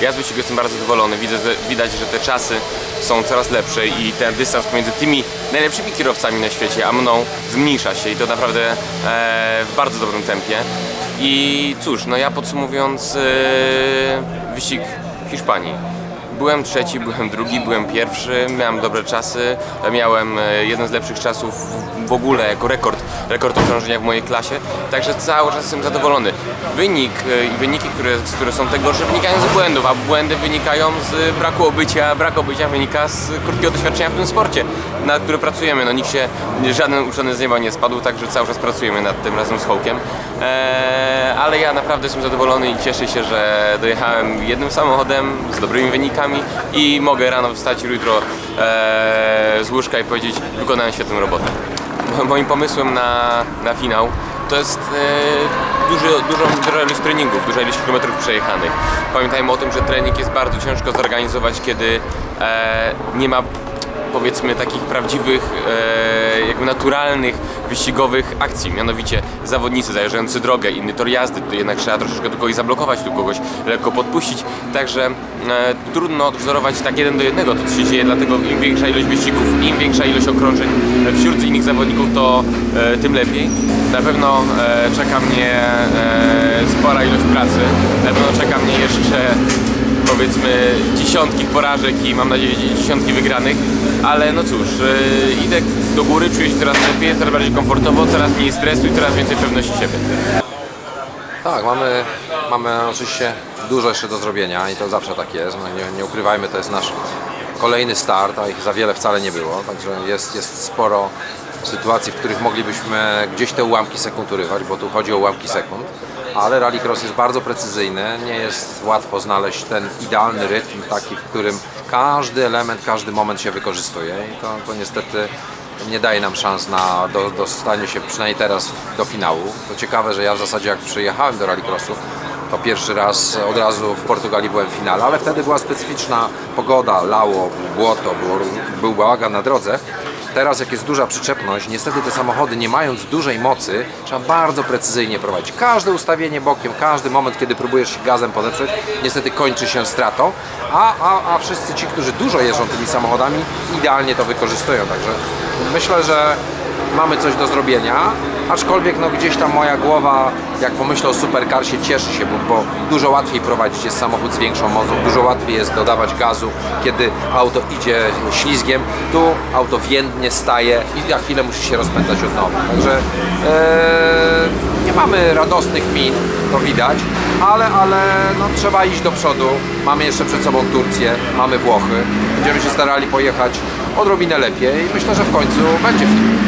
Ja z wyścigu jestem bardzo zadowolony. Widzę, że, widać, że te czasy są coraz lepsze i ten dystans pomiędzy tymi najlepszymi kierowcami na świecie, a mną zmniejsza się i to naprawdę e, w bardzo dobrym tempie. I cóż, no ja podsumowując e, wyścig w Hiszpanii. Byłem trzeci, byłem drugi, byłem pierwszy, miałem dobre czasy, miałem e, jeden z lepszych czasów w ogóle jako rekord, rekord okrążenia w mojej klasie, także cały czas jestem zadowolony. Wynik e, i wyniki, które, które są tego, że wynikają z błędów, a błędy wynikają z braku obycia, brak obycia wynika z krótkiego doświadczenia w tym sporcie, nad którym pracujemy. No nikt się, żaden uczony z nieba nie spadł, także cały czas pracujemy nad tym razem z Hołkiem. Eee, ale ja naprawdę jestem zadowolony i cieszę się, że dojechałem jednym samochodem z dobrymi wynikami i mogę rano wstać jutro eee, z łóżka i powiedzieć, wykonałem świetną robotę. Mo- Moim pomysłem na, na finał to jest e, duży, duża ilość treningów, duża ilość kilometrów przejechanych. Pamiętajmy o tym, że trening jest bardzo ciężko zorganizować, kiedy e, nie ma powiedzmy takich prawdziwych, e, jakby naturalnych, wyścigowych akcji. Mianowicie zawodnicy zajeżdżający drogę, inny tor jazdy, to jednak trzeba troszeczkę tu kogoś zablokować, tu kogoś lekko podpuścić. Także e, trudno odwzorować tak jeden do jednego to, co się dzieje, dlatego im większa ilość wyścigów, im większa ilość okrążeń wśród innych zawodników, to e, tym lepiej. Na pewno e, czeka mnie e, spora ilość pracy, na pewno czeka mnie jeszcze powiedzmy dziesiątki porażek i mam nadzieję dziesiątki wygranych, ale no cóż, yy, idę do góry, czuję się coraz lepiej, coraz bardziej komfortowo, coraz mniej stresu i coraz więcej pewności siebie. Tak, mamy, mamy oczywiście dużo jeszcze do zrobienia i to zawsze tak jest. No nie, nie ukrywajmy, to jest nasz kolejny start, a ich za wiele wcale nie było. Także jest, jest sporo sytuacji, w których moglibyśmy gdzieś te ułamki sekund urywać, bo tu chodzi o ułamki sekund. Ale rallycross jest bardzo precyzyjny, nie jest łatwo znaleźć ten idealny rytm, taki, w którym każdy element, każdy moment się wykorzystuje i to, to niestety nie daje nam szans na do, dostanie się przynajmniej teraz do finału. To ciekawe, że ja w zasadzie jak przyjechałem do rallycrossu, to pierwszy raz od razu w Portugalii byłem w finale, ale wtedy była specyficzna pogoda, lało, błoto, był bałagan na drodze. Teraz jak jest duża przyczepność, niestety te samochody nie mając dużej mocy, trzeba bardzo precyzyjnie prowadzić. Każde ustawienie bokiem, każdy moment, kiedy próbujesz gazem podeprzeć, niestety kończy się stratą, a, a, a wszyscy ci, którzy dużo jeżdżą tymi samochodami, idealnie to wykorzystują. Także myślę, że mamy coś do zrobienia, aczkolwiek no gdzieś tam moja głowa, jak pomyślę o supercarsie, cieszy się, bo, bo dużo łatwiej prowadzić jest samochód z większą mocą, dużo łatwiej jest dodawać gazu, kiedy auto idzie ślizgiem, tu auto więdnie staje i za chwilę musi się rozpędzać od nowa. Także e, nie mamy radosnych min, to widać, ale, ale no, trzeba iść do przodu. Mamy jeszcze przed sobą Turcję, mamy Włochy. Będziemy się starali pojechać odrobinę lepiej myślę, że w końcu będzie film.